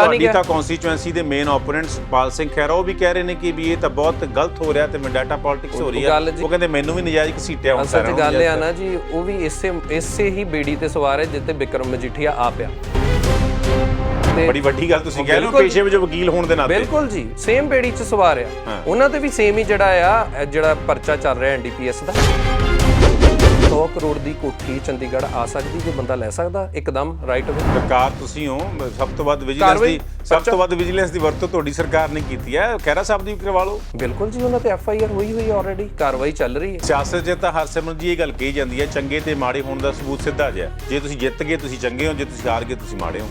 ਤੁਹਾਡੀ ਗਿਆ। ਤਾਂ ਕਨਸਟੀਚੁਐਂਸੀ ਦੇ ਮੇਨ ਓਪੋਨੈਂਟਸ ਪਾਲ ਸਿੰਘ ਖਹਿਰਾ ਉਹ ਵੀ ਕਹਿ ਰਹੇ ਨੇ ਕਿ ਵੀ ਇਹ ਤਾਂ ਬਹੁਤ ਗਲਤ ਹੋ ਰਿਹਾ ਤੇ ਵੈਂਡਾਟਾ ਪੋਲਿਟਿਕਸ ਹੋ ਰਹੀ ਆ ਉਹ ਕਹਿੰਦੇ ਮੈਨੂੰ ਵੀ ਨਜਾਇਜ਼ ਘਸੀਟਿਆ ਅਸਲ 'ਚ ਸਾਰਿਆਂ ਨੂੰ ਗੱਲ ਆ ਨਾ ਜੀ ਉਹ ਵੀ ਇਸੇ ਇਸੇ ਹੀ ਬੇੜੀ ਤੇ ਸਵਾਰ ਹੈ ਜਿੱਤੇ ਬਿਕਰਮ ਮਜੀਠੀਆ ਆ ਪਿਆ ਬੜੀ ਵੱਡੀ ਗੱਲ ਤੁਸੀਂ ਕਹਿ ਰਹੇ ਹੋ। ਪੇਸ਼ੇ ਵਜੋਂ ਵਕੀਲ ਹੋਣ ਦੇ ਨਾਤੇ ਬਿਲਕੁਲ ਜੀ ਸੇਮ ਬੇੜੀ 'ਚ ਸਵਾਰ ਆ ਹਾਂ। ਉਹਨਾਂ ਤੇ ਵੀ ਸੇਮ ਹੀ ਜਿਹੜਾ ਆ ਜਿਹੜਾ ਪਰਚਾ ਚੱਲ ਰਿਹਾ ਐਨਡੀਪੀਐਸ ਦਾ 100 ਕਰੋੜ ਦੀ ਕੋਠੀ ਚੰਡੀਗੜ੍ਹ ਆ ਸਕਦੀ ਜੇ ਬੰਦਾ ਲੈ ਸਕਦਾ? ਇੱਕਦਮ ਰਾਈਟ ਅਵੇ ਸਰਕਾਰ ਤੁਸੀਂ ਹੋ ਸਭ ਤੋਂ ਵੱਧ ਵਿਜੀਲੈਂਸ ਦੀ ਸਭ ਤੋਂ ਵੱਧ ਵਿਜੀਲੈਂਸ ਦੀ ਵਰਤੋਂ ਤੁਹਾਡੀ ਸਰਕਾਰ ਨੇ ਕੀਤੀ ਹੈ। ਖਹਿਰਾ ਸਾਹਿਬ ਦੀ ਵੀ ਕਰਵਾ ਲਓ। ਬਿਲਕੁਲ ਜੀ ਉਹਨਾਂ ਤੇ ਐਫ ਆਈ ਆਰ ਹੋਈ ਹੋਈ ਆਲਰੇਡੀ ਕਾਰਵਾਈ ਚੱਲ ਰਹੀ ਹੈ। ਸਿਆਸਤ 'ਚ ਤਾਂ ਹਰਸਿਮਰਨ ਜੀ ਇਹ ਗੱਲ ਕਹੀ ਜਾਂਦੀ ਹੈ ਚੰਗੇ ਤੇ ਮਾੜੇ ਹੋਣ ਦਾ ਸਬੂਤ ਸਿੱਧਾ ਜਿਹਾ ਜੇ ਤੁਸੀਂ ਜਿੱਤ ਗਏ ਤੁਸੀਂ ਚੰਗੇ ਹੋ ਜੇ ਤੁਸੀਂ ਹਾਰ ਗਏ ਤੁਸੀਂ ਮਾੜੇ ਹੋ।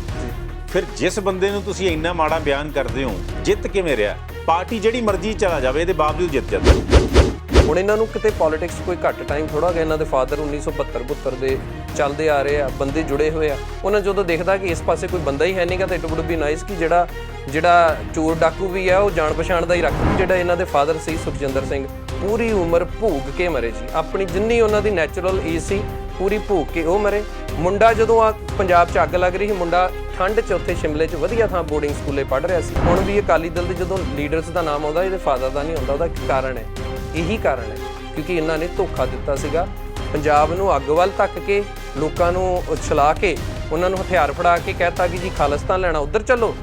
ਫਿਰ ਜਿਸ ਬੰਦੇ ਨੂੰ ਤੁਸੀਂ ਇੰਨਾ ਮਾੜਾ ਬਿਆਨ ਕਰਦੇ ਹੋ ਜਿੱਤ ਕਿਵੇਂ ਰਿਹਾ? ਪਾਰਟੀ ਜਿਹੜੀ ਮਰਜ਼ੀ ਚਲਾ ਜਾਵੇ ਇਹਦੇ ਬਾਵਜੂਦ ਜਿੱਤ ਜਾਂਦਾ ਹੁਣ ਇਹਨਾਂ ਨੂੰ ਕਿਤੇ ਪੋਲਿਟਿਕਸ ਕੋਈ ਘੱਟ ਟਾਈਮ ਥੋੜਾ ਗਿਆ ਇਹਨਾਂ ਦੇ ਫਾਦਰ 1972 72 ਦੇ ਚੱਲਦੇ ਆ ਰਹੇ ਆ, ਬੰਦੇ ਜੁੜੇ ਹੋਏ ਆ। ਉਹਨਾਂ ਜਦੋਂ ਦੇਖਦਾ ਕਿ ਇਸ ਪਾਸੇ ਕੋਈ ਬੰਦਾ ਹੀ ਹੈ ਨਹੀਂਗਾ ਤਾਂ ਇਟ ਵੁੱਡ ਬੀ ਨਾਈਸ ਕਿ ਜਿਹੜਾ ਜਿਹੜਾ ਚੋਰ ਡਾਕੂ ਵੀ ਆ, ਉਹ ਜਾਣ ਪਛਾਣ ਦਾ ਹੀ ਰੱਖ ਜਿਹੜਾ ਇਹਨਾਂ ਦੇ ਫਾਦਰ ਸੀ ਸੁਖਜਿੰਦਰ ਸਿੰਘ। ਪੂਰੀ ਉਮਰ ਭੋਗ ਕੇ ਮਰੇ ਜੀ। ਆਪਣੀ ਜਿੰਨੀ ਉਹਨਾਂ ਦੀ ਨੈਚੁਰਲ ਏਜ ਸੀ, ਪੂਰੀ ਭੋਗ ਕੇ ਉਹ ਮਰੇ। ਮੁੰਡਾ ਜਦੋਂ ਆ ਪੰਜਾਬ 'ਚ ਅੱਗ ਲੱਗ ਰਹੀ ਸੀ, ਮੁੰਡਾ ਠੰਡ 'ਚ ਉੱਥੇ ਸ਼ਿਮਲੇ 'ਚ ਵਧੀਆ ਥਾਂ ਬੋਰਡਿੰਗ ਸਕੂਲੇ ਪੜ੍ਹ ਰਿਹਾ ਸੀ। ਹੁਣ ਵੀ ਅਕਾਲੀ ਦਲ ਦੇ ਜਦੋਂ ਲੀਡਰਸ ਦਾ ਨਾਮ ਆਉਂਦਾ, ਇਹਦੇ ਫਾਦਰ ਦਾ ਨਹੀਂ ਆਉਂਦਾ, ਉਹਦਾ ਇੱਕ ਕਾਰਨ ਹੈ। ਇਹੀ ਕਾਰਨ ਹੈ, ਕਿਉਂਕਿ ਇਹਨਾਂ ਨੇ ਧੋਖਾ ਦਿੱਤਾ ਸੀਗਾ। ਪੰਜਾਬ ਨੂੰ ਅੱਗ ਵੱਲ ਧੱਕ ਕੇ, ਲੋਕਾਂ ਨੂੰ ਉਛਲਾ ਕੇ, ਉਹਨਾਂ ਨੂੰ ਹਥਿਆਰ ਫੜਾ ਕੇ ਕਹਿਤਾ ਕਿ ਜੀ ਖਾਲਿਸਤਾਨ ਲੈਣਾ, ਉਧਰ ਚੱਲੋ।